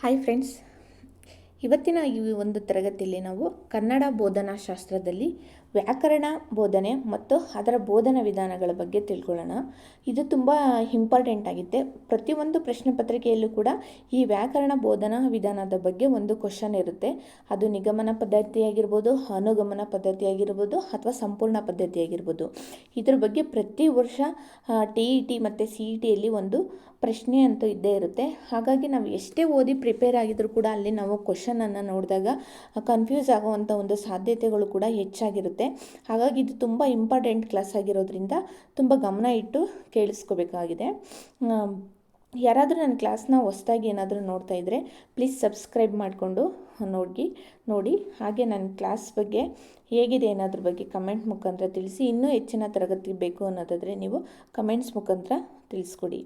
Hi friends ಇವತ್ತಿನ ಈ ಒಂದು ತರಗತಿಯಲ್ಲಿ ನಾವು ಕನ್ನಡ ಬೋಧನಾ ಶಾಸ್ತ್ರದಲ್ಲಿ ವ್ಯಾಕರಣ ಬೋಧನೆ ಮತ್ತು ಅದರ ಬೋಧನಾ ವಿಧಾನಗಳ ಬಗ್ಗೆ ತಿಳ್ಕೊಳ್ಳೋಣ. ಇದು ತುಂಬ ಇಂಪಾರ್ಟೆಂಟ್ ಆಗಿದೆ ಪ್ರತಿಯೊಂದು ಪ್ರಶ್ನೆ ಪತ್ರಿಕೆಯಲ್ಲೂ ಕೂಡ ಈ ವ್ಯಾಕರಣ ಬೋಧನಾ ವಿಧಾನದ ಬಗ್ಗೆ ಒಂದು ಕ್ವಶನ್ ಇರುತ್ತೆ. ಅದು ನಿಗಮನ ಪದ್ಧತಿಯಾಗಿರ್ಬೋದು, ಅನುಗಮನ ಪದ್ಧತಿಯಾಗಿರ್ಬೋದು ಅಥವಾ ಸಂಪೂರ್ಣ ಪದ್ಧತಿಯಾಗಿರ್ಬೋದು. ಇದ್ರ ಬಗ್ಗೆ ಪ್ರತಿ ವರ್ಷ ಟಿ ಇ ಟಿ ಮತ್ತು ಸಿ ಇ ಟಿಯಲ್ಲಿ ಒಂದು ಪ್ರಶ್ನೆ ಅಂತೂ ಇದ್ದೇ ಇರುತ್ತೆ. ಹಾಗಾಗಿ ನಾವು ಎಷ್ಟೇ ಓದಿ ಪ್ರಿಪೇರ್ ಆಗಿದ್ರೂ ಕೂಡ ಅಲ್ಲಿ ನಾವು ಕ್ವಶನನ್ನು ನೋಡಿದಾಗ ಕನ್ಫ್ಯೂಸ್ ಆಗುವಂಥ ಒಂದು ಸಾಧ್ಯತೆಗಳು ಕೂಡ ಹೆಚ್ಚಾಗಿರುತ್ತೆ. ಹಾಗಾಗಿ ಇದು ತುಂಬ ಇಂಪಾರ್ಟೆಂಟ್ ಕ್ಲಾಸ್ ಆಗಿರೋದ್ರಿಂದ ತುಂಬ ಗಮನ ಇಟ್ಟು ಕೇಳಿಸ್ಕೋಬೇಕಾಗಿದೆ. ಯಾರಾದರೂ ನನ್ನ ಕ್ಲಾಸ್ನ ಹೊಸ್ದಾಗಿ ಏನಾದರೂ ನೋಡ್ತಾ ಇದ್ದರೆ ಪ್ಲೀಸ್ ಸಬ್ಸ್ಕ್ರೈಬ್ ಮಾಡಿಕೊಂಡು ನೋಡಿ ನೋಡಿ. ಹಾಗೆ ನನ್ನ ಕ್ಲಾಸ್ ಬಗ್ಗೆ ಹೇಗಿದೆ ಏನಾದ್ರ ಬಗ್ಗೆ ಕಮೆಂಟ್ ಮುಖಾಂತರ ತಿಳಿಸಿ. ಇನ್ನೂ ಹೆಚ್ಚಿನ ತರಗತಿ ಬೇಕು ಅನ್ನೋದಾದರೆ ನೀವು ಕಮೆಂಟ್ಸ್ ಮುಖಾಂತರ ತಿಳಿಸ್ಕೊಡಿ.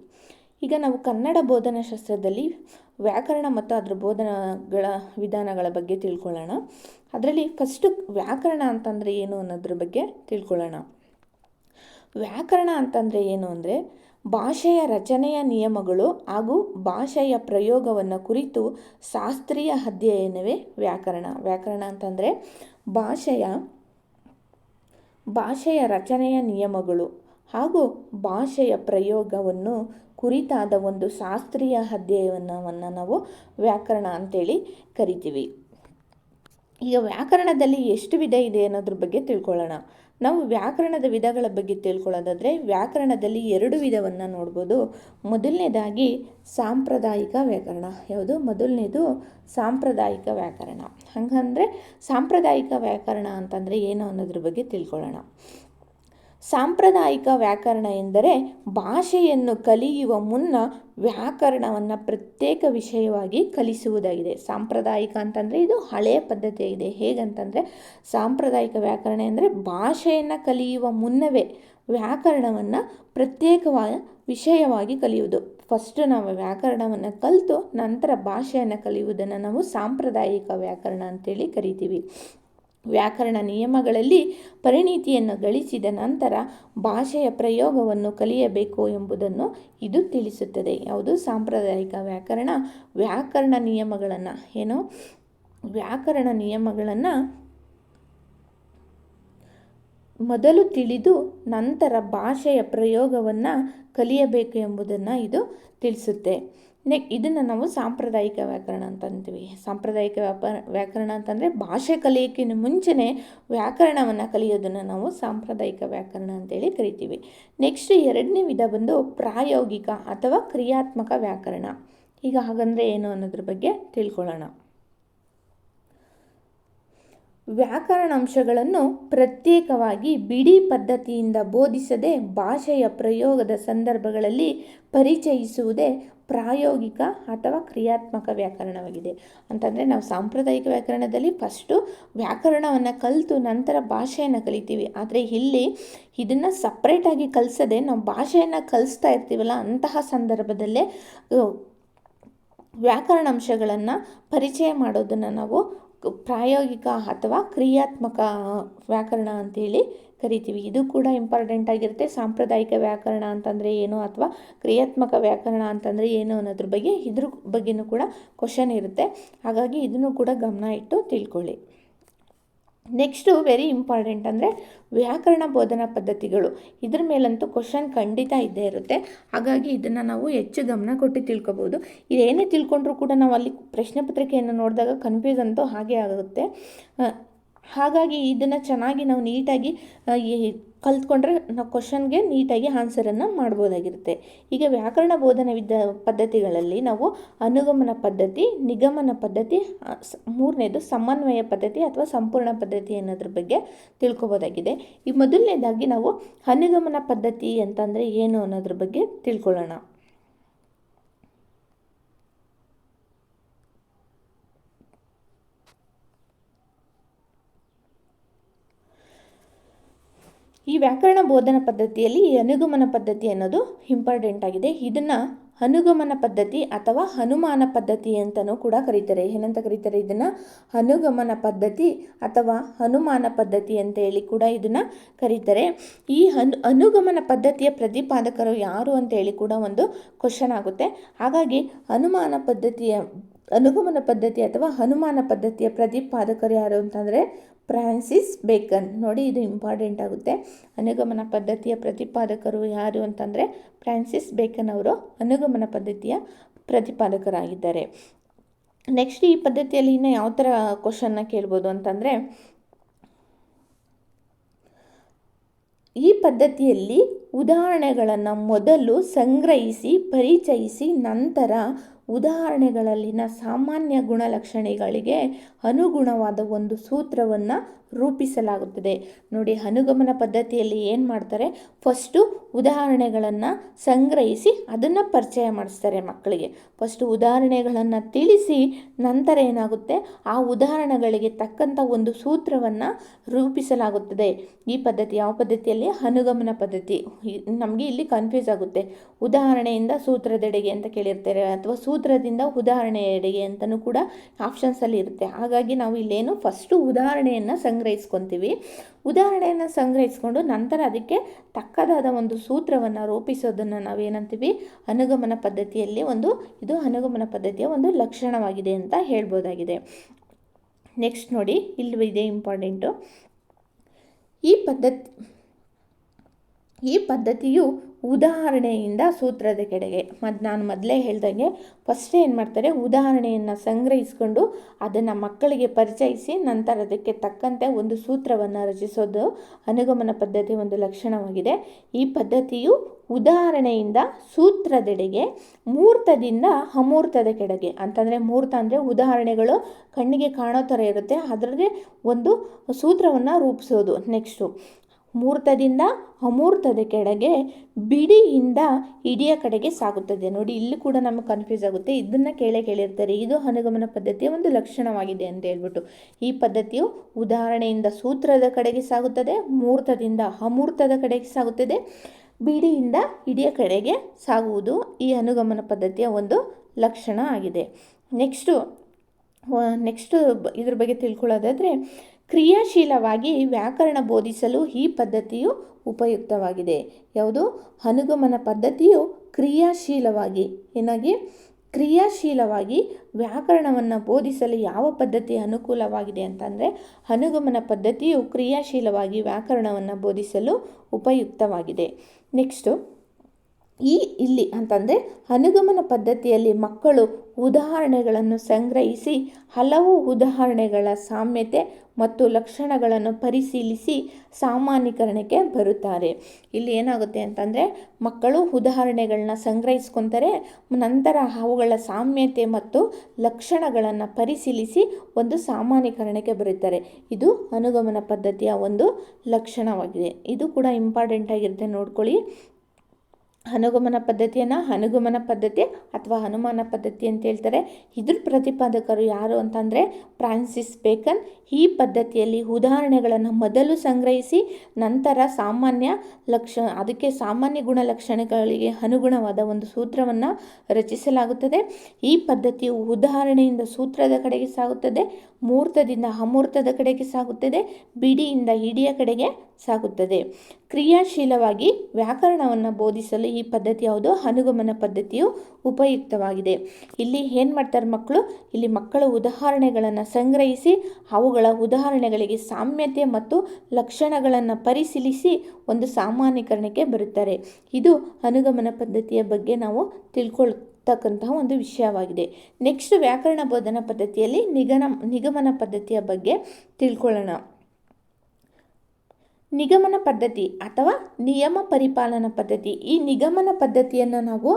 ಈಗ ನಾವು ಕನ್ನಡ ಬೋಧನಾ ಶಾಸ್ತ್ರದಲ್ಲಿ ವ್ಯಾಕರಣ ಮತ್ತು ಅದರ ಬೋಧನಗಳ ವಿಧಾನಗಳ ಬಗ್ಗೆ ತಿಳ್ಕೊಳ್ಳೋಣ. ಅದರಲ್ಲಿ ಫಸ್ಟು ವ್ಯಾಕರಣ ಅಂತಂದರೆ ಏನು ಅನ್ನೋದ್ರ ಬಗ್ಗೆ ತಿಳ್ಕೊಳ್ಳೋಣ. ವ್ಯಾಕರಣ ಅಂತಂದರೆ ಏನು ಅಂದರೆ ಭಾಷೆಯ ರಚನೆಯ ನಿಯಮಗಳು ಹಾಗೂ ಭಾಷೆಯ ಪ್ರಯೋಗವನ್ನು ಕುರಿತು ಶಾಸ್ತ್ರೀಯ ಅಧ್ಯಯನವೇ ವ್ಯಾಕರಣ. ವ್ಯಾಕರಣ ಅಂತಂದರೆ ಭಾಷೆಯ ಭಾಷೆಯ ರಚನೆಯ ನಿಯಮಗಳು ಹಾಗೂ ಭಾಷೆಯ ಪ್ರಯೋಗವನ್ನು ಕುರಿತಾದ ಒಂದು ಶಾಸ್ತ್ರೀಯ ಅಧ್ಯಯನವನ್ನು ನಾವು ವ್ಯಾಕರಣ ಅಂತೇಳಿ ಕರಿತೀವಿ. ಈಗ ವ್ಯಾಕರಣದಲ್ಲಿ ಎಷ್ಟು ವಿಧ ಇದೆ ಅನ್ನೋದ್ರ ಬಗ್ಗೆ ತಿಳ್ಕೊಳ್ಳೋಣ. ನಾವು ವ್ಯಾಕರಣದ ವಿಧಗಳ ಬಗ್ಗೆ ತಿಳ್ಕೊಳ್ಳೋದಾದರೆ ವ್ಯಾಕರಣದಲ್ಲಿ ಎರಡು ವಿಧವನ್ನು ನೋಡ್ಬೋದು. ಮೊದಲನೇದಾಗಿ ಸಾಂಪ್ರದಾಯಿಕ ವ್ಯಾಕರಣ. ಯಾವುದು? ಮೊದಲನೇದು ಸಾಂಪ್ರದಾಯಿಕ ವ್ಯಾಕರಣ. ಹಾಗಂದರೆ ಸಾಂಪ್ರದಾಯಿಕ ವ್ಯಾಕರಣ ಅಂತಂದರೆ ಏನು ಅನ್ನೋದ್ರ ಬಗ್ಗೆ ತಿಳ್ಕೊಳ್ಳೋಣ. ಸಾಂಪ್ರದಾಯಿಕ ವ್ಯಾಕರಣ ಎಂದರೆ ಭಾಷೆಯನ್ನು ಕಲಿಯುವ ಮುನ್ನ ವ್ಯಾಕರಣವನ್ನು ಪ್ರತ್ಯೇಕ ವಿಷಯವಾಗಿ ಕಲಿಸುವುದಾಗಿದೆ. ಸಾಂಪ್ರದಾಯಿಕ ಅಂತಂದರೆ ಇದು ಹಳೆಯ ಪದ್ಧತಿಯಾಗಿದೆ. ಹೇಗಂತಂದರೆ ಸಾಂಪ್ರದಾಯಿಕ ವ್ಯಾಕರಣ ಎಂದರೆ ಭಾಷೆಯನ್ನು ಕಲಿಯುವ ಮುನ್ನವೇ ವ್ಯಾಕರಣವನ್ನು ಪ್ರತ್ಯೇಕವಾದ ವಿಷಯವಾಗಿ ಕಲಿಯುವುದು. ಫಸ್ಟ್ ನಾವು ವ್ಯಾಕರಣವನ್ನು ಕಲಿತು ನಂತರ ಭಾಷೆಯನ್ನು ಕಲಿಯುವುದನ್ನು ನಾವು ಸಾಂಪ್ರದಾಯಿಕ ವ್ಯಾಕರಣ ಅಂತೇಳಿ ಕರಿತೀವಿ. ವ್ಯಾಕರಣ ನಿಯಮಗಳಲ್ಲಿ ಪರಿಣಿತಿಯನ್ನು ಗಳಿಸಿದ ನಂತರ ಭಾಷೆಯ ಪ್ರಯೋಗವನ್ನು ಕಲಿಯಬೇಕು ಎಂಬುದನ್ನು ಇದು ತಿಳಿಸುತ್ತದೆ. ಯಾವುದು? ಸಾಂಪ್ರದಾಯಿಕ ವ್ಯಾಕರಣ. ವ್ಯಾಕರಣ ನಿಯಮಗಳನ್ನು. ಏನು? ವ್ಯಾಕರಣ ನಿಯಮಗಳನ್ನು ಮೊದಲು ತಿಳಿದು ನಂತರ ಭಾಷೆಯ ಪ್ರಯೋಗವನ್ನು ಕಲಿಯಬೇಕು ಎಂಬುದನ್ನು ಇದು ತಿಳಿಸುತ್ತೆ. ನೆ ಇದನ್ನು ನಾವು ಸಾಂಪ್ರದಾಯಿಕ ವ್ಯಾಕರಣ ಅಂತ ಅಂತೀವಿ. ಸಾಂಪ್ರದಾಯಿಕ ವ್ಯಾಪಾರ ವ್ಯಾಕರಣ ಅಂತಂದರೆ ಭಾಷೆ ಕಲಿಯೋಕ್ಕಿಂತ ಮುಂಚೆನೇ ವ್ಯಾಕರಣವನ್ನು ಕಲಿಯೋದನ್ನು ನಾವು ಸಾಂಪ್ರದಾಯಿಕ ವ್ಯಾಕರಣ ಅಂತೇಳಿ ಕರಿತೀವಿ. ನೆಕ್ಸ್ಟ್ ಎರಡನೇ ವಿಧ ಬಂದು ಪ್ರಾಯೋಗಿಕ ಅಥವಾ ಕ್ರಿಯಾತ್ಮಕ ವ್ಯಾಕರಣ. ಈಗ ಹಾಗಂದರೆ ಏನು ಅನ್ನೋದ್ರ ಬಗ್ಗೆ ತಿಳ್ಕೊಳ್ಳೋಣ. ವ್ಯಾಕರಣಾಂಶಗಳನ್ನು ಪ್ರತ್ಯೇಕವಾಗಿ ಬಿಡಿ ಪದ್ಧತಿಯಿಂದ ಬೋಧಿಸದೆ ಭಾಷೆಯ ಪ್ರಯೋಗದ ಸಂದರ್ಭಗಳಲ್ಲಿ ಪರಿಚಯಿಸುವುದೇ ಪ್ರಾಯೋಗಿಕ ಅಥವಾ ಕ್ರಿಯಾತ್ಮಕ ವ್ಯಾಕರಣವಾಗಿದೆ. ಅಂತಂದರೆ ನಾವು ಸಾಂಪ್ರದಾಯಿಕ ವ್ಯಾಕರಣದಲ್ಲಿ ಫಸ್ಟು ವ್ಯಾಕರಣವನ್ನು ಕಲಿತು ನಂತರ ಭಾಷೆಯನ್ನು ಕಲಿತೀವಿ. ಆದರೆ ಇಲ್ಲಿ ಇದನ್ನು ಸಪ್ರೇಟಾಗಿ ಕಲಿಸದೆ ನಾವು ಭಾಷೆಯನ್ನು ಕಲಿಸ್ತಾ ಇರ್ತೀವಲ್ಲ ಅಂತಹ ಸಂದರ್ಭದಲ್ಲೇ ವ್ಯಾಕರಣಾಂಶಗಳನ್ನು ಪರಿಚಯ ಮಾಡೋದನ್ನು ನಾವು ಪ್ರಾಯೋಗಿಕ ಅಥವಾ ಕ್ರಿಯಾತ್ಮಕ ವ್ಯಾಕರಣ ಅಂತೇಳಿ ಕರಿತೀವಿ. ಇದು ಕೂಡ ಇಂಪಾರ್ಟೆಂಟ್ ಆಗಿರುತ್ತೆ. ಸಾಂಪ್ರದಾಯಿಕ ವ್ಯಾಕರಣ ಅಂತಂದರೆ ಏನು ಅಥವಾ ಕ್ರಿಯಾತ್ಮಕ ವ್ಯಾಕರಣ ಅಂತಂದರೆ ಏನು ಅನ್ನೋದ್ರ ಬಗ್ಗೆ ಇದ್ರ ಬಗ್ಗೆನೂ ಕೂಡ ಕ್ವಶನ್ ಇರುತ್ತೆ. ಹಾಗಾಗಿ ಇದನ್ನು ಕೂಡ ಗಮನ ಇಟ್ಟು ತಿಳ್ಕೊಳ್ಳಿ. ನೆಕ್ಸ್ಟು ವೆರಿ ಇಂಪಾರ್ಟೆಂಟ್ ಅಂದರೆ ವ್ಯಾಕರಣ ಬೋಧನಾ ಪದ್ಧತಿಗಳು. ಇದ್ರ ಮೇಲಂತೂ ಕ್ವಶನ್ ಖಂಡಿತ ಇದ್ದೇ ಇರುತ್ತೆ. ಹಾಗಾಗಿ ಇದನ್ನು ನಾವು ಹೆಚ್ಚು ಗಮನ ಕೊಟ್ಟು ತಿಳ್ಕೊಬೋದು. ಇದೇನೇ ತಿಳ್ಕೊಂಡ್ರೂ ಕೂಡ ನಾವು ಅಲ್ಲಿ ಪ್ರಶ್ನೆ ಪತ್ರಿಕೆಯನ್ನು ನೋಡಿದಾಗ ಕನ್ಫ್ಯೂಸ್ ಅಂತೂ ಹಾಗೆ ಆಗುತ್ತೆ. ಹಾಗಾಗಿ ಇದನ್ನು ಚೆನ್ನಾಗಿ ನಾವು ನೀಟಾಗಿ ಕಲ್ತ್ಕೊಂಡ್ರೆ ನಾವು ಕ್ವಶನ್ಗೆ ನೀಟಾಗಿ ಆನ್ಸರನ್ನು ಮಾಡ್ಬೋದಾಗಿರುತ್ತೆ. ಈಗ ವ್ಯಾಕರಣ ಬೋಧನ ವಿದ್ಯ ಪದ್ಧತಿಗಳಲ್ಲಿ ನಾವು ಅನುಗಮನ ಪದ್ಧತಿ, ನಿಗಮನ ಪದ್ಧತಿ ಮೂರನೇದು ಸಮನ್ವಯ ಪದ್ಧತಿ ಅಥವಾ ಸಂಪೂರ್ಣ ಪದ್ಧತಿ ಅನ್ನೋದ್ರ ಬಗ್ಗೆ ತಿಳ್ಕೊಬೋದಾಗಿದೆ. ಈ ಮೊದಲನೇದಾಗಿ ನಾವು ಅನುಗಮನ ಪದ್ಧತಿ ಅಂತಂದರೆ ಏನು ಅನ್ನೋದ್ರ ಬಗ್ಗೆ ತಿಳ್ಕೊಳ್ಳೋಣ. ಈ ವ್ಯಾಕರಣ ಬೋಧನಾ ಪದ್ಧತಿಯಲ್ಲಿ ಈ ಅನುಗಮನ ಪದ್ಧತಿ ಅನ್ನೋದು ಇಂಪಾರ್ಟೆಂಟ್ ಆಗಿದೆ. ಇದನ್ನು ಅನುಗಮನ ಪದ್ಧತಿ ಅಥವಾ ಹನುಮಾನ ಪದ್ಧತಿ ಅಂತಲೂ ಕೂಡ ಕರೀತಾರೆ. ಏನಂತ ಕರೀತಾರೆ? ಇದನ್ನು ಅನುಗಮನ ಪದ್ಧತಿ ಅಥವಾ ಹನುಮಾನ ಪದ್ಧತಿ ಅಂತ ಹೇಳಿ ಕೂಡ ಇದನ್ನು ಕರೀತಾರೆ. ಈ ಅನು, ಅನುಗಮನ ಪದ್ಧತಿಯ ಪ್ರತಿಪಾದಕರು ಯಾರು ಅಂತ ಹೇಳಿ ಕೂಡ ಒಂದು ಕ್ವಶನ್ ಆಗುತ್ತೆ. ಹಾಗಾಗಿ ಹನುಮಾನ ಪದ್ಧತಿಯ, ಅನುಗಮನ ಪದ್ಧತಿ ಅಥವಾ ಹನುಮಾನ ಪದ್ಧತಿಯ ಪ್ರತಿಪಾದಕರು ಯಾರು ಅಂತಂದರೆ ಫ್ರಾನ್ಸಿಸ್ ಬೇಕನ್. ನೋಡಿ, ಇದು ಇಂಪಾರ್ಟೆಂಟ್ ಆಗುತ್ತೆ. ಅನುಗಮನ ಪದ್ಧತಿಯ ಪ್ರತಿಪಾದಕರು ಯಾರು ಅಂತಂದರೆ ಫ್ರಾನ್ಸಿಸ್ ಬೇಕನ್ ಅವರು ಅನುಗಮನ ಪದ್ಧತಿಯ ಪ್ರತಿಪಾದಕರಾಗಿದ್ದಾರೆ. ನೆಕ್ಸ್ಟ್ ಈ ಪದ್ಧತಿಯಲ್ಲಿ ಇನ್ನು ಯಾವ ಥರ ಕ್ವಶನ್ನ ಕೇಳ್ಬೋದು ಅಂತಂದರೆ, ಈ ಪದ್ಧತಿಯಲ್ಲಿ ಉದಾಹರಣೆಗಳನ್ನು ಮೊದಲು ಸಂಗ್ರಹಿಸಿ, ಪರಿಚಯಿಸಿ ನಂತರ ಉದಾಹರಣೆಗಳಲ್ಲಿನ ಸಾಮಾನ್ಯ ಗುಣಲಕ್ಷಣಗಳಿಗೆ ಅನುಗುಣವಾದ ಒಂದು ಸೂತ್ರವನ್ನು ರೂಪಿಸಲಾಗುತ್ತದೆ. ನೋಡಿ ಅನುಗಮನ ಪದ್ಧತಿಯಲ್ಲಿ ಏನು ಮಾಡ್ತಾರೆ? ಫಸ್ಟು ಉದಾಹರಣೆಗಳನ್ನು ಸಂಗ್ರಹಿಸಿ ಅದನ್ನು ಪರಿಚಯ ಮಾಡಿಸ್ತಾರೆ ಮಕ್ಕಳಿಗೆ. ಫಸ್ಟು ಉದಾಹರಣೆಗಳನ್ನು ತಿಳಿಸಿ ನಂತರ ಏನಾಗುತ್ತೆ? ಆ ಉದಾಹರಣೆಗಳಿಗೆ ತಕ್ಕಂಥ ಒಂದು ಸೂತ್ರವನ್ನು ರೂಪಿಸಲಾಗುತ್ತದೆ. ಈ ಪದ್ಧತಿ ಯಾವ ಪದ್ಧತಿಯಲ್ಲಿ? ಅನುಗಮನ ಪದ್ಧತಿ. ನಮಗೆ ಇಲ್ಲಿ ಕನ್ಫ್ಯೂಸ್ ಆಗುತ್ತೆ. ಉದಾಹರಣೆಯಿಂದ ಸೂತ್ರದೆಡೆಗೆ ಅಂತ ಕೇಳಿರ್ತಾರೆ. ಅಥವಾ ಸೂತ್ರದಿಂದ ಉದಾಹರಣೆಯೆಡೆಗೆ ಅಂತಲೂ ಕೂಡ ಆಪ್ಷನ್ಸಲ್ಲಿ ಇರುತ್ತೆ. ಹಾಗಾಗಿ ನಾವು ಇಲ್ಲೇನು ಫಸ್ಟು ಉದಾಹರಣೆಯನ್ನು ಸಂಗ್ರಹಿಸ್ಕೊತೀವಿ. ಉದಾಹರಣೆಯನ್ನು ಸಂಗ್ರಹಿಸ್ಕೊಂಡು ನಂತರ ಅದಕ್ಕೆ ತಕ್ಕದಾದ ಒಂದು ಸೂತ್ರವನ್ನು ರೂಪಿಸೋದನ್ನು ನಾವೇನಂತೀವಿ? ಅನುಗಮನ ಪದ್ಧತಿಯಲ್ಲಿ ಒಂದು, ಇದು ಅನುಗಮನ ಪದ್ಧತಿಯ ಒಂದು ಲಕ್ಷಣವಾಗಿದೆ ಅಂತ ಹೇಳ್ಬೋದಾಗಿದೆ. ನೆಕ್ಸ್ಟ್ ನೋಡಿ ಇಲ್ಲಿ ಇದೆ ಇಂಪಾರ್ಟೆಂಟು ಈ ಪದ್ಧತಿ ಈ ಪದ್ಧತಿಯು ಉದಾಹರಣೆಯಿಂದ ಸೂತ್ರದ ಕಡೆಗೆ ಮತ್ತು ನಾನು ಮೊದಲೇ ಹೇಳ್ದಂಗೆ ಫಸ್ಟ್ ಏನು ಮಾಡ್ತಾರೆ, ಉದಾಹರಣೆಯನ್ನು ಸಂಗ್ರಹಿಸ್ಕೊಂಡು ಅದನ್ನು ಮಕ್ಕಳಿಗೆ ಪರಿಚಯಿಸಿ ನಂತರ ಅದಕ್ಕೆ ತಕ್ಕಂತೆ ಒಂದು ಸೂತ್ರವನ್ನು ರಚಿಸೋದು ಅನುಗಮನ ಪದ್ಧತಿ ಒಂದು ಲಕ್ಷಣವಾಗಿದೆ. ಈ ಪದ್ಧತಿಯು ಉದಾಹರಣೆಯಿಂದ ಸೂತ್ರದೆಡೆಗೆ ಮೂರ್ತದಿಂದ ಅಮೂರ್ತದ ಕೆಡೆಗೆ ಅಂತಂದರೆ ಮೂರ್ತ ಅಂದರೆ ಉದಾಹರಣೆಗಳು ಕಣ್ಣಿಗೆ ಕಾಣೋ ಥರ ಇರುತ್ತೆ. ಅದರದೇ ಒಂದು ಸೂತ್ರವನ್ನು ರೂಪಿಸೋದು. ನೆಕ್ಸ್ಟು ಮೂರ್ತದಿಂದ ಅಮೂರ್ತದ ಕೆಳಗೆ ಬಿಡಿಯಿಂದ ಇಡಿಯ ಕಡೆಗೆ ಸಾಗುತ್ತದೆ. ನೋಡಿ, ಇಲ್ಲಿ ಕೂಡ ನಮಗೆ ಕನ್ಫ್ಯೂಸ್ ಆಗುತ್ತೆ. ಇದನ್ನು ಕೇಳೇ ಕೇಳಿರ್ತಾರೆ. ಇದು ಅನುಗಮನ ಪದ್ಧತಿಯ ಒಂದು ಲಕ್ಷಣವಾಗಿದೆ ಅಂತ ಹೇಳ್ಬಿಟ್ಟು. ಈ ಪದ್ಧತಿಯು ಉದಾಹರಣೆಯಿಂದ ಸೂತ್ರದ ಕಡೆಗೆ ಸಾಗುತ್ತದೆ ಮೂರ್ತದಿಂದ ಅಮೂರ್ತದ ಕಡೆಗೆ ಸಾಗುತ್ತದೆ, ಬಿಡಿಯಿಂದ ಇಡಿಯ ಕಡೆಗೆ ಸಾಗುವುದು ಈ ಅನುಗಮನ ಪದ್ಧತಿಯ ಒಂದು ಲಕ್ಷಣ ಆಗಿದೆ. ನೆಕ್ಸ್ಟು ನೆಕ್ಸ್ಟು ಇದ್ರ ಬಗ್ಗೆ ತಿಳ್ಕೊಳ್ಳೋದಾದರೆ ಕ್ರಿಯಾಶೀಲವಾಗಿ ವ್ಯಾಕರಣ ಬೋಧಿಸಲು ಈ ಪದ್ಧತಿಯು ಉಪಯುಕ್ತವಾಗಿದೆ. ಯಾವುದು? ಅನುಗಮನ ಪದ್ಧತಿಯು ಕ್ರಿಯಾಶೀಲವಾಗಿ, ಏನಾಗಿ? ಕ್ರಿಯಾಶೀಲವಾಗಿ ವ್ಯಾಕರಣವನ್ನು ಬೋಧಿಸಲು ಯಾವ ಪದ್ಧತಿ ಅನುಕೂಲವಾಗಿದೆ ಅಂತಂದರೆ, ಅನುಗಮನ ಪದ್ಧತಿಯು ಕ್ರಿಯಾಶೀಲವಾಗಿ ವ್ಯಾಕರಣವನ್ನು ಬೋಧಿಸಲು ಉಪಯುಕ್ತವಾಗಿದೆ. ನೆಕ್ಸ್ಟು ಈ ಇಲ್ಲಿ ಅಂತಂದರೆ ಅನುಗಮನ ಪದ್ಧತಿಯಲ್ಲಿ ಮಕ್ಕಳು ಉದಾಹರಣೆಗಳನ್ನು ಸಂಗ್ರಹಿಸಿ, ಹಲವು ಉದಾಹರಣೆಗಳ ಸಾಮ್ಯತೆ ಮತ್ತು ಲಕ್ಷಣಗಳನ್ನು ಪರಿಶೀಲಿಸಿ ಸಾಮಾನ್ಯೀಕರಣಕ್ಕೆ ಬರುತ್ತಾರೆ. ಇಲ್ಲಿ ಏನಾಗುತ್ತೆ ಅಂತಂದರೆ, ಮಕ್ಕಳು ಉದಾಹರಣೆಗಳನ್ನ ಸಂಗ್ರಹಿಸ್ಕೊತಾರೆ, ನಂತರ ಅವುಗಳ ಸಾಮ್ಯತೆ ಮತ್ತು ಲಕ್ಷಣಗಳನ್ನು ಪರಿಶೀಲಿಸಿ ಒಂದು ಸಾಮಾನ್ಯೀಕರಣಕ್ಕೆ ಬರುತ್ತಾರೆ. ಇದು ಅನುಗಮನ ಪದ್ಧತಿಯ ಒಂದು ಲಕ್ಷಣವಾಗಿದೆ. ಇದು ಕೂಡ ಇಂಪಾರ್ಟೆಂಟ್ ಆಗಿರುತ್ತೆ, ನೋಡ್ಕೊಳ್ಳಿ. ಅನುಗಮನ ಪದ್ಧತಿಯನ್ನು ಅನುಗಮನ ಪದ್ಧತಿ ಅಥವಾ ಹನುಮಾನ ಪದ್ಧತಿ ಅಂತ ಹೇಳ್ತಾರೆ. ಇದ್ರ ಪ್ರತಿಪಾದಕರು ಯಾರು ಅಂತಂದರೆ ಫ್ರಾನ್ಸಿಸ್ ಬೇಕನ್ ಈ ಪದ್ಧತಿಯಲ್ಲಿ ಉದಾಹರಣೆಗಳನ್ನು ಮೊದಲು ಸಂಗ್ರಹಿಸಿ, ನಂತರ ಸಾಮಾನ್ಯ ಲಕ್ಷ, ಅದಕ್ಕೆ ಸಾಮಾನ್ಯ ಗುಣಲಕ್ಷಣಗಳಿಗೆ ಅನುಗುಣವಾದ ಒಂದು ಸೂತ್ರವನ್ನು ರಚಿಸಲಾಗುತ್ತದೆ. ಈ ಪದ್ಧತಿಯು ಉದಾಹರಣೆಯಿಂದ ಸೂತ್ರದ ಕಡೆಗೆ ಸಾಗುತ್ತದೆ, ಮೂರ್ತದಿಂದ ಅಮೂರ್ತದ ಕಡೆಗೆ ಸಾಗುತ್ತದೆ, ಬಿಡಿಯಿಂದ ಹಿಡಿಯ ಕಡೆಗೆ ಸಾಗುತ್ತದೆ. ಕ್ರಿಯಾಶೀಲವಾಗಿ ವ್ಯಾಕರಣವನ್ನು ಬೋಧಿಸಲು ಈ ಪದ್ಧತಿ ಯಾವುದು? ಅನುಗಮನ ಪದ್ಧತಿಯು ಉಪಯುಕ್ತವಾಗಿದೆ. ಇಲ್ಲಿ ಏನು ಮಾಡ್ತಾರೆ ಮಕ್ಕಳು? ಇಲ್ಲಿ ಮಕ್ಕಳು ಉದಾಹರಣೆಗಳನ್ನು ಸಂಗ್ರಹಿಸಿ, ಅವುಗಳ ಉದಾಹರಣೆಗಳಿಗೆ ಸಾಮ್ಯತೆ ಮತ್ತು ಲಕ್ಷಣಗಳನ್ನು ಪರಿಶೀಲಿಸಿ ಒಂದು ಸಾಮಾನ್ಯೀಕರಣಕ್ಕೆ ಬರುತ್ತಾರೆ. ಇದು ಅನುಗಮನ ಪದ್ಧತಿಯ ಬಗ್ಗೆ ನಾವು ತಿಳ್ಕೊಳ್ತಕ್ಕಂತಹ ಒಂದು ವಿಷಯವಾಗಿದೆ. ನೆಕ್ಸ್ಟ್ ವ್ಯಾಕರಣ ಬೋಧನಾ ಪದ್ಧತಿಯಲ್ಲಿ ನಿಗಮ, ನಿಗಮನ ಪದ್ಧತಿಯ ಬಗ್ಗೆ ತಿಳ್ಕೊಳ್ಳೋಣ. ನಿಗಮನ ಪದ್ಧತಿ ಅಥವಾ ನಿಯಮ ಪರಿಪಾಲನಾ ಪದ್ಧತಿ. ಈ ನಿಗಮನ ಪದ್ಧತಿಯನ್ನು ನಾವು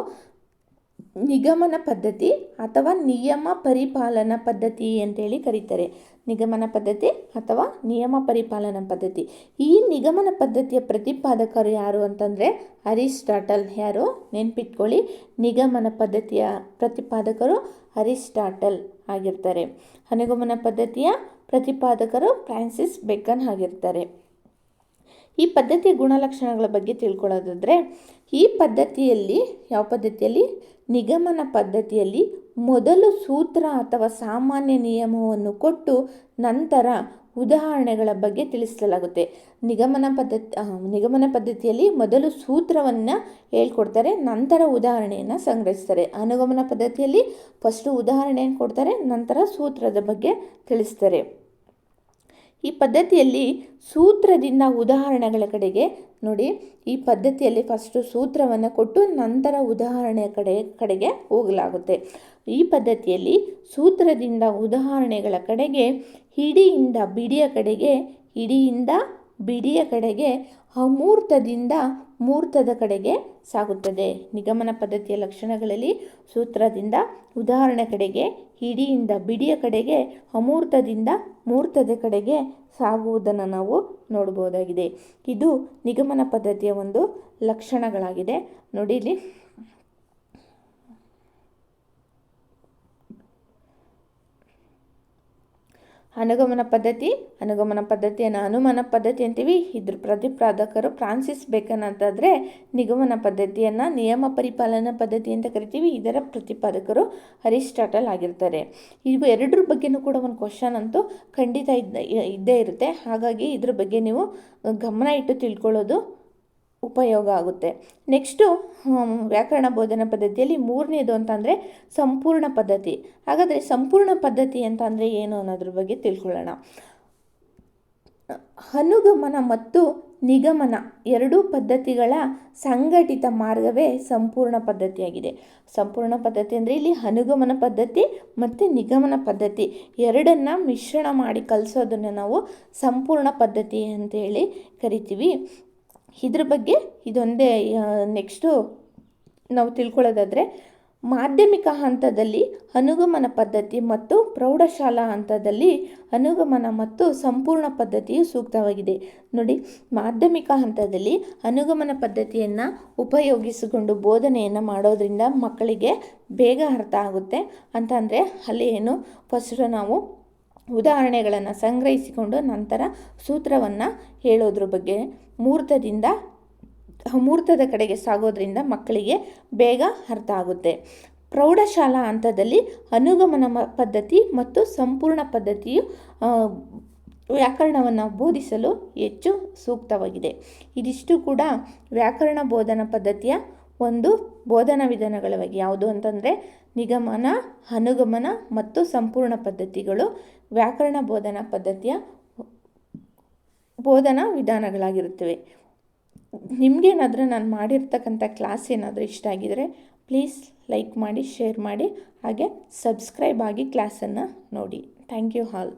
ನಿಗಮನ ಪದ್ಧತಿ ಅಥವಾ ನಿಯಮ ಪರಿಪಾಲನಾ ಪದ್ಧತಿ ಅಂತೇಳಿ ಕರೀತಾರೆ. ನಿಗಮನ ಪದ್ಧತಿ ಅಥವಾ ನಿಯಮ ಪರಿಪಾಲನಾ ಪದ್ಧತಿ. ಈ ನಿಗಮನ ಪದ್ಧತಿಯ ಪ್ರತಿಪಾದಕರು ಯಾರು ಅಂತಂದರೆ ಅರಿಸ್ಟಾಟಲ್ ಯಾರು? ನೆನ್ಪಿಟ್ಕೊಳ್ಳಿ. ನಿಗಮನ ಪದ್ಧತಿಯ ಪ್ರತಿಪಾದಕರು ಅರಿಸ್ಟಾಟಲ್ ಆಗಿರ್ತಾರೆ. ಅನುಗಮನ ಪದ್ಧತಿಯ ಪ್ರತಿಪಾದಕರು ಫ್ರಾನ್ಸಿಸ್ ಬೆಕನ್ ಆಗಿರ್ತಾರೆ. ಈ ಪದ್ಧತಿಯ ಗುಣಲಕ್ಷಣಗಳ ಬಗ್ಗೆ ತಿಳ್ಕೊಳ್ಳೋದಾದರೆ ಈ ಪದ್ಧತಿಯಲ್ಲಿ ಯಾವ ಪದ್ಧತಿಯಲ್ಲಿ? ನಿಗಮನ ಪದ್ಧತಿಯಲ್ಲಿ ಮೊದಲು ಸೂತ್ರ ಅಥವಾ ಸಾಮಾನ್ಯ ನಿಯಮವನ್ನು ಕೊಟ್ಟು ನಂತರ ಉದಾಹರಣೆಗಳ ಬಗ್ಗೆ ತಿಳಿಸಲಾಗುತ್ತೆ. ನಿಗಮನ ಪದ್ಧತಿ ನಿಗಮನ ಪದ್ಧತಿಯಲ್ಲಿ ಮೊದಲು ಸೂತ್ರವನ್ನು ಹೇಳ್ಕೊಡ್ತಾರೆ, ನಂತರ ಉದಾಹರಣೆಯನ್ನು ಸಂಗ್ರಹಿಸ್ತಾರೆ. ಅನುಗಮನ ಪದ್ಧತಿಯಲ್ಲಿ ಫಸ್ಟು ಉದಾಹರಣೆಯನ್ನು ಕೊಡ್ತಾರೆ, ನಂತರ ಸೂತ್ರದ ಬಗ್ಗೆ ತಿಳಿಸ್ತಾರೆ. ಈ ಪದ್ಧತಿಯಲ್ಲಿ ಸೂತ್ರದಿಂದ ಉದಾಹರಣೆಗಳ ಕಡೆಗೆ ನೋಡಿ, ಈ ಪದ್ಧತಿಯಲ್ಲಿ ಫಸ್ಟು ಸೂತ್ರವನ್ನು ಕೊಟ್ಟು ನಂತರ ಉದಾಹರಣೆ ಕಡೆ, ಕಡೆಗೆ ಹೋಗಲಾಗುತ್ತೆ. ಈ ಪದ್ಧತಿಯಲ್ಲಿ ಸೂತ್ರದಿಂದ ಉದಾಹರಣೆಗಳ ಕಡೆಗೆ, ಹಿಡಿಯಿಂದ ಬಿಡಿಯ ಕಡೆಗೆ, ಹಿಡಿಯಿಂದ ಬಿಡಿಯ ಕಡೆಗೆ, ಅಮೂರ್ತದಿಂದ ಮೂರ್ತದ ಕಡೆಗೆ ಸಾಗುತ್ತದೆ. ನಿಗಮನ ಪದ್ಧತಿಯ ಲಕ್ಷಣಗಳಲ್ಲಿ ಸೂತ್ರದಿಂದ ಉದಾಹರಣೆ ಕಡೆಗೆ ಹಿಡಿಯಿಂದ ಬಿಡಿಯ ಕಡೆಗೆ ಅಮೂರ್ತದಿಂದ ಮೂರ್ತದ ಕಡೆಗೆ ಸಾಗುವುದನ್ನು ನಾವು ನೋಡ್ಬೋದಾಗಿದೆ ಇದು ನಿಗಮನ ಪದ್ಧತಿಯ ಒಂದು ಲಕ್ಷಣಗಳಾಗಿದೆ. ನೋಡಿಲಿ ಅನುಗಮನ ಪದ್ಧತಿ, ಅನುಗಮನ ಪದ್ಧತಿಯನ್ನು ಅನುಮಾನ ಪದ್ಧತಿ ಅಂತೀವಿ. ಇದ್ರ ಪ್ರತಿಪಾದಕರು ಫ್ರಾನ್ಸಿಸ್ ಬೇಕನ್ ಅಂತಂದರೆ ನಿಗಮನ ಪದ್ಧತಿಯನ್ನು ನಿಯಮ ಪರಿಪಾಲನಾ ಪದ್ಧತಿ ಅಂತ ಕರಿತೀವಿ. ಇದರ ಪ್ರತಿಪಾದಕರು ಅರಿಸ್ಟಾಟಲ್ ಆಗಿರ್ತಾರೆ. ಇವು ಎರಡರ ಬಗ್ಗೆನೂ ಕೂಡ ಒಂದು ಕ್ವಶನ್ ಅಂತೂ ಖಂಡಿತ ಇದ್ದ ಇದ್ದೇ ಇರುತ್ತೆ. ಹಾಗಾಗಿ ಇದ್ರ ಬಗ್ಗೆ ನೀವು ಗಮನ ಇಟ್ಟು ತಿಳ್ಕೊಳ್ಳೋದು ಉಪಯೋಗ ಆಗುತ್ತೆ. ನೆಕ್ಸ್ಟು ವ್ಯಾಕರಣ ಬೋಧನಾ ಪದ್ಧತಿಯಲ್ಲಿ ಮೂರನೇದು ಅಂತಂದರೆ ಸಂಪೂರ್ಣ ಪದ್ಧತಿ. ಹಾಗಾದರೆ ಸಂಪೂರ್ಣ ಪದ್ಧತಿ ಅಂತಂದರೆ ಏನು ಅನ್ನೋದ್ರ ಬಗ್ಗೆ ತಿಳ್ಕೊಳ್ಳೋಣ. ಅನುಗಮನ ಮತ್ತು ನಿಗಮನ ಎರಡೂ ಪದ್ಧತಿಗಳ ಸಂಘಟಿತ ಮಾರ್ಗವೇ ಸಂಪೂರ್ಣ ಪದ್ಧತಿಯಾಗಿದೆ. ಸಂಪೂರ್ಣ ಪದ್ಧತಿ ಅಂದರೆ ಇಲ್ಲಿ ಅನುಗಮನ ಪದ್ಧತಿ ಮತ್ತು ನಿಗಮನ ಪದ್ಧತಿ. ಎರಡನ್ನು ಮಿಶ್ರಣ ಮಾಡಿ ಕಲಿಸೋದನ್ನು ನಾವು ಸಂಪೂರ್ಣ ಪದ್ಧತಿ ಅಂತೇಳಿ ಕರಿತೀವಿ. ಇದ್ರ ಬಗ್ಗೆ ಇದೊಂದೇ ನೆಕ್ಸ್ಟು ನಾವು ತಿಳ್ಕೊಳ್ಳೋದಾದರೆ, ಮಾಧ್ಯಮಿಕ ಹಂತದಲ್ಲಿ ಅನುಗಮನ ಪದ್ಧತಿ ಮತ್ತು ಪ್ರೌಢಶಾಲಾ ಹಂತದಲ್ಲಿ ಅನುಗಮನ ಮತ್ತು ಸಂಪೂರ್ಣ ಪದ್ಧತಿಯು ಸೂಕ್ತವಾಗಿದೆ. ನೋಡಿ, ಮಾಧ್ಯಮಿಕ ಹಂತದಲ್ಲಿ ಅನುಗಮನ ಪದ್ಧತಿಯನ್ನು ಉಪಯೋಗಿಸಿಕೊಂಡು ಬೋಧನೆಯನ್ನು ಮಾಡೋದ್ರಿಂದ ಮಕ್ಕಳಿಗೆ ಬೇಗ ಅರ್ಥ ಆಗುತ್ತೆ. ಅಂತಂದರೆ, ಅಲ್ಲಿ ಏನು ಫಸ್ಟು ನಾವು ಉದಾಹರಣೆಗಳನ್ನು ಸಂಗ್ರಹಿಸಿಕೊಂಡು ನಂತರ ಸೂತ್ರವನ್ನು ಹೇಳೋದ್ರ ಬಗ್ಗೆ. ಮೂರ್ತದಿಂದ ಅಮೂರ್ತದ ಕಡೆಗೆ ಸಾಗೋದ್ರಿಂದ ಮಕ್ಕಳಿಗೆ ಬೇಗ ಅರ್ಥ ಆಗುತ್ತೆ. ಪ್ರೌಢಶಾಲಾ ಹಂತದಲ್ಲಿ ಅನುಗಮನ ಪದ್ಧತಿ ಮತ್ತು ಸಂಪೂರ್ಣ ಪದ್ಧತಿಯು ವ್ಯಾಕರಣವನ್ನು ಬೋಧಿಸಲು ಹೆಚ್ಚು ಸೂಕ್ತವಾಗಿದೆ. ಇದಿಷ್ಟು ಕೂಡ ವ್ಯಾಕರಣ ಬೋಧನಾ ಪದ್ಧತಿಯ ಒಂದು ಬೋಧನಾ ವಿಧಾನಗಳ ಬಗ್ಗೆ. ಯಾವುದು ಅಂತಂದರೆ ನಿಗಮನ, ಅನುಗಮನ ಮತ್ತು ಸಂಪೂರ್ಣ ಪದ್ಧತಿಗಳು. ವ್ಯಾಕರಣ ಬೋಧನಾ ಪದ್ಧತಿಯ ಬೋಧನಾ ವಿಧಾನಗಳಾಗಿರುತ್ತವೆ. ನಿಮಗೇನಾದರೂ ನಾನು ಮಾಡಿರ್ತಕ್ಕಂಥ ಕ್ಲಾಸ್ ಏನಾದರೂ ಇಷ್ಟ ಆಗಿದರೆ ಪ್ಲೀಸ್ ಲೈಕ್ ಮಾಡಿ, ಶೇರ್ ಮಾಡಿ, ಹಾಗೆ ಸಬ್ಸ್ಕ್ರೈಬ್ ಆಗಿ ಕ್ಲಾಸನ್ನು ನೋಡಿ. Thank you all.